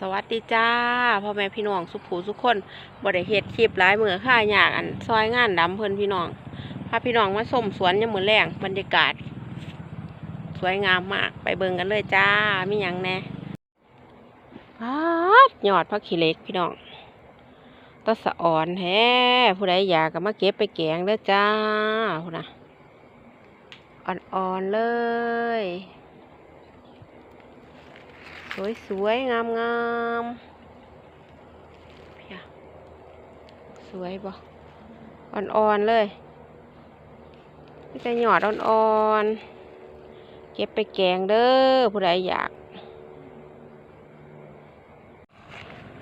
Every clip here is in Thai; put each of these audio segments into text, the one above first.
สวัสดีจ้าพ่อแม่พี่น้องสุขผูสุขคนบ่ได้เฮ็ดคลิปหลายมือค่าอยากอันซอยงานดำเพิ่นพี่น้องพาพี่น้องมาส้มสวนยามมื้อแรงบรรยากาศ สวยงามมากไปเบิ่งกันเลยจ้ามีหยังแน่พาดยอดพักขี้เล็กพี่น้องตะสะอ่อนแท้ผู้ใดอยากก็มาเก็บไปแกงเด้อจ้าพุ่นน่ะอ่อนๆเลย สวยสวยงามงามๆเพียสวยบ่อ่อนๆเลยนี่จะหยอดอ่อนๆ เก็บไปแกงเด้อผู้ใดอยาก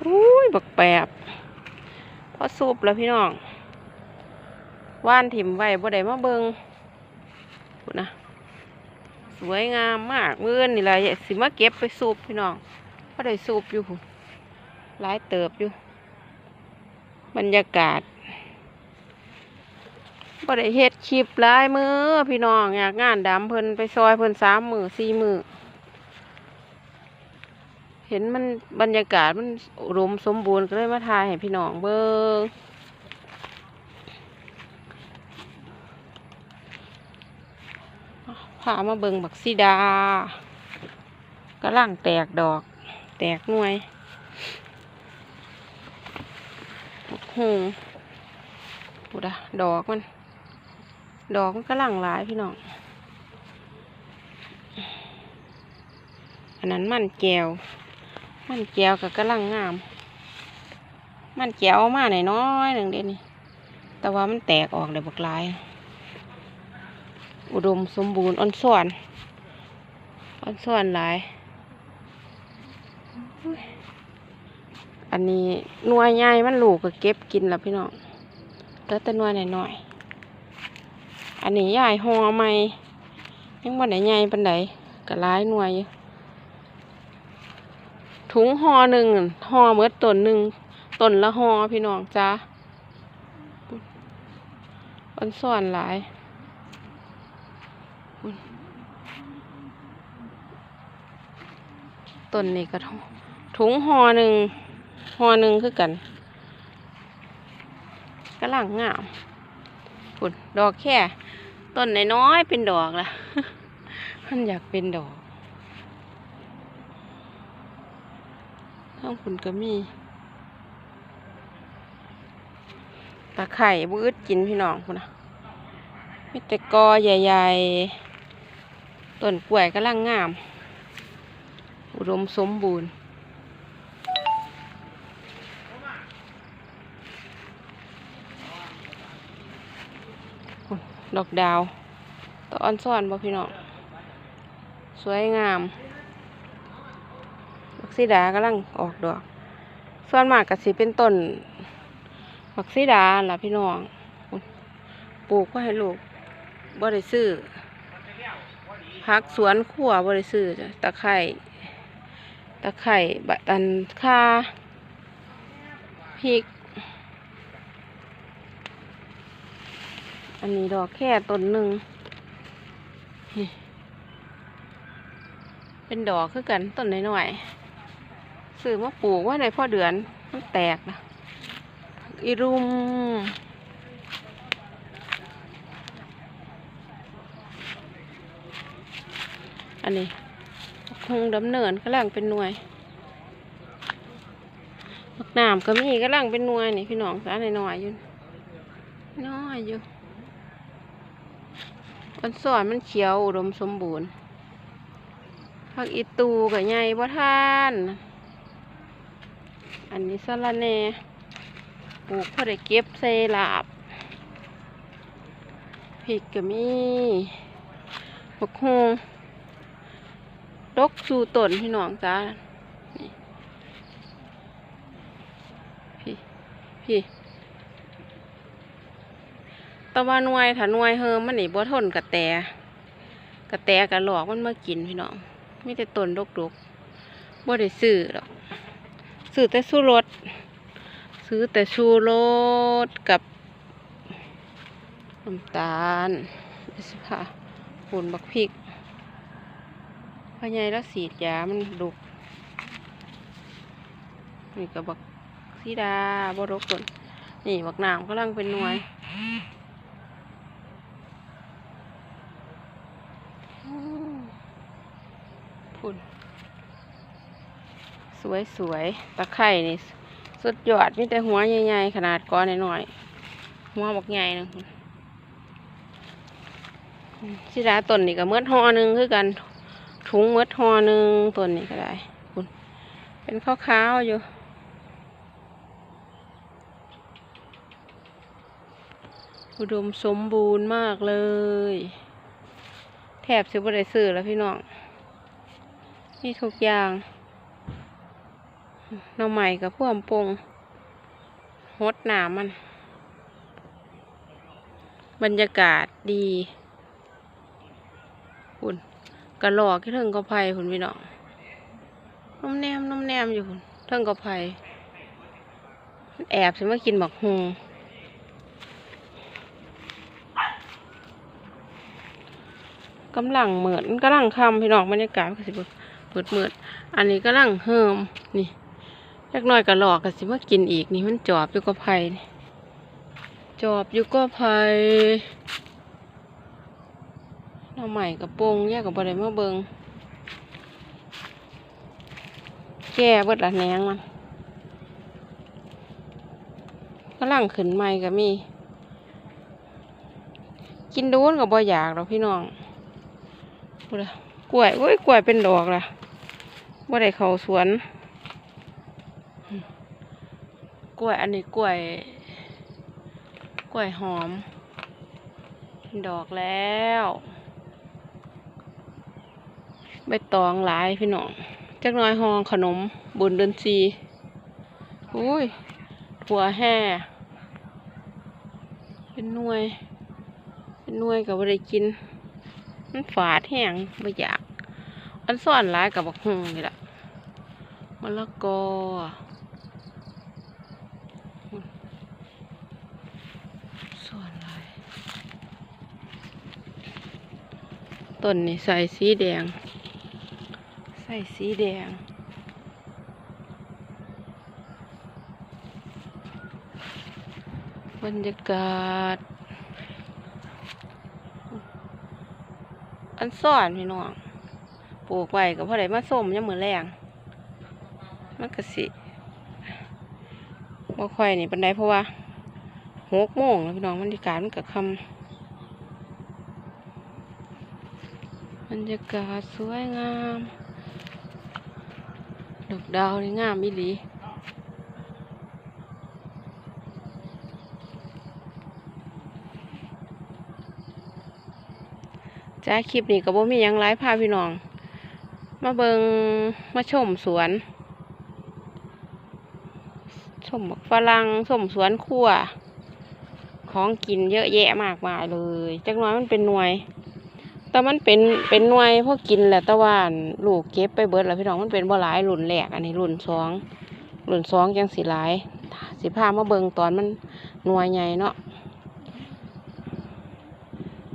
อุ้ยบักแปบพอสูบแล้วพี่น้องว่านถิ่มไว้บ่ได้มาเบิงนะ สวยงามมากมื่อนนี่แหละสิมาเก็บไปสูบพี่น้องก็ได้สูบอยู่หลายเติบอยู่ บรรยากาศบ่ได้เฮ็ดคลิปหลายมือพี่น้องอยากงานดำเพิ่นไปซอยเพิ่นสามมือสี่มือเห็นมันบรรยากาศมันอุดมสมบูรณ์ก็เลยมาถ่ายให้พี่น้องเบิ่ง พามาเบิงบักซีดากำลังแตกดอก แตกหน่วยบักหงปูดะดอกมัน ดอกมันกำลังหลายพี่น้อง อันนั้นมันแก้ว มันแก้วกับกำลังงาม มันแก้วเอามาหน่อยน้อยหนึ่งเดียวนี้แต่ว่ามันแตกออกเลยบักลาย อุดมสมบูรณ์อ่อนส่วนอ่อนส่วนหลาย อันนี้นวยใหญ่มันลูกก็เก็บกินแล้วพี่น้องแล้วแต่นวยหน่อยๆอันนี้ยายห่อใหม่ยังบ่ได้ใหญ่ปานใดก็หลายนวยอยู่ถุงห่อหนึ่งห่อเมื่อต้นหนึ่งต้นละห่อพี่น้องจ้าอ่อนส่วนหลาย ต้นนี้ก็ถุงถุงห่อหนึ่งห่อหนึ่งคือกันกำลังงามพุ่นดอกแค่ ต้นน้อยๆเป็นดอกละมันอยากเป็นดอกข้างพุ่นก็มีตะไคร่บืดกินพี่น้องพุ่นนะมีแต่กอใหญ่ ๆ ต้นกล้วยกำลังงาม อุดมสมบูรณ์ ดอกดาวตออ่อนซ่อนบ่พี่น้อง สวยงามบักซีดากำลังออกดอก ส่วนมากก็สิเป็นต้นบักซีดาล่ะพี่น้อง ปลูกไว้ให้ลูกบ่ได้ซื้อพักสวนขั่วบริสุทธิ์ตะไคร่ ตะไคร่บะตันค่าพริก อันนี้ดอกแค่ต้นหนึ่ง เป็นดอกคือกันต้นน้อยๆซื้อมาปลูกว่าในพ่อเดือนมันแตกนะอีรุมอันนี้ คงดำเนินกำลังเป็นหน่วยบักน้ำก็มีกำลังเป็นหน่วยนี่พี่น้องสาหน่อยๆอยู่น้อยอยู่มันสอนมันเขียวอุดมสมบูรณ์ผักอีตูกับใหญ่บ่าน อันนี้สะระแหน่ปลูกพอได้เก็บใส่ลาบพริกก็มีบักฮง ดกสู่ต้นพี่น้องจ้าพี่พี่ตะวันนวยถ้านวยเฮิมมันนี่บ่ทนกระแตกระแตกระหลอกมันมากินพี่น้องไมีแต่ต้นดกดกๆบ่ได้ซื้อหรอกซื้อแต่สู้รสซื้อแต่ชูรสกับน้ำตาลนี่สิค่ะปุ่นบักพริก พอใหญ่แล้วสีดยามันดุกนี่ก็บักสีดาบรกต้นนี่บักหนามกำลังเป็นหน่วยพุ่นสวยสวยๆตะไคร่นี่ สุดยอดมีแต่หัวใหญ่ๆขนาดก้อนหน่อยๆหัวบักใหญ่นึงสีดาต้นนี่ก็เมืดหอหนึ่งคือกัน ถุงเมืดหอหนึ่งต้นนี้ก็ได้พุ่นเป็นขาวๆอยู่ อุดมสมบูรณ์มากเลย แทบสิบ่ได้ซื้อแล้วพี่น้องนี่ทุกอย่างน่อใหม่กับพ่วมปงฮดหนามัน บรรยากาศดีคุณ กระหลอกที่เทิงกอไผ่คุณพี่น้องน้มแนมน้มแนมอยู่คุณเทิงกอไผ่แอบสิมากินบักฮงกำลังเหมือนกำลังคำพี่น้องบรรยากาศก็สิเบิดเปิดเมืดอันนี้กำลังเฮิมนี่เล็กน้อยก็หลอกก็สิมากินอีกนี่มันจอบอยู่กับไผ่นี่จอบอยู่ก็ไผ่ หน้าใหม่กับโปงแยกกับอะไรมาเบิงแก่เบิดละแหนงมันกำลังขึ้นใหม่ก็มี กินโดนกับบ่อยากหรอกพี่น้องพูละกล้วยโอ้ยกล้วยเป็นดอกล่ะบ่ได้เขาสวน กล้วยอันนี้กล้วย กล้วยหอม ดอกแล้ว ใบตองหลายพี่น้องจักน้อยหองขนมบุญเดือนสีอุ้ยถั่วแห่เป็นน่วย เป็นน่วยกับบ่ได้กิน มันฝาดแห้งไม่อยาก อันซ่อนหลายกับบักฮงนี่แหละมะละกอซ่อนลายต้นนี่ใส่สีแดง ใส่สีแดง บรรยากาศ อันซ่อนพี่น้องปลูกไว้ก็พอได้มาส้มยามมื้อแรงมันก็สิบ่ค่อยนี่ปานใดเพราะว่าหกโมงแล้วพี่น้องบรรยากาศมันก็ค่ำบรรยากาศสวยงาม ดอกดาวนี่งามอีหลีจ้าคลิปนี้ก็บ่มียังหลายพาพี่น้อง มาเบิงมาชมสวน ชมฝรั่งชมสวนครัวของกินเยอะแยะมากมายเลย จักหน้อยมันเป็นหน่วย แต่มันเป็นเป็นหน่วยพวกกินแหละต่ว่าอั่นลูกเก็บไปเบิดแล้วพี่น้องมันเป็นบ่หลายรุ่นแรกอันนี้รุ่นสองรุ่นสองยังสิหลายสิพามาเบิงตอนมันหน่วยใหญ่เนาะ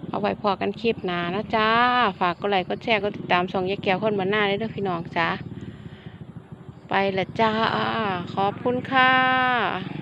เอาไว้พอกันคลิปหนานะจ้า ฝากกดไลค์กดแชร์กดติดตามช่องยายแก้วคนบนหน้าได้ด้วยพี่น้องจ้าไปละจ้าขอบคุณค่ะ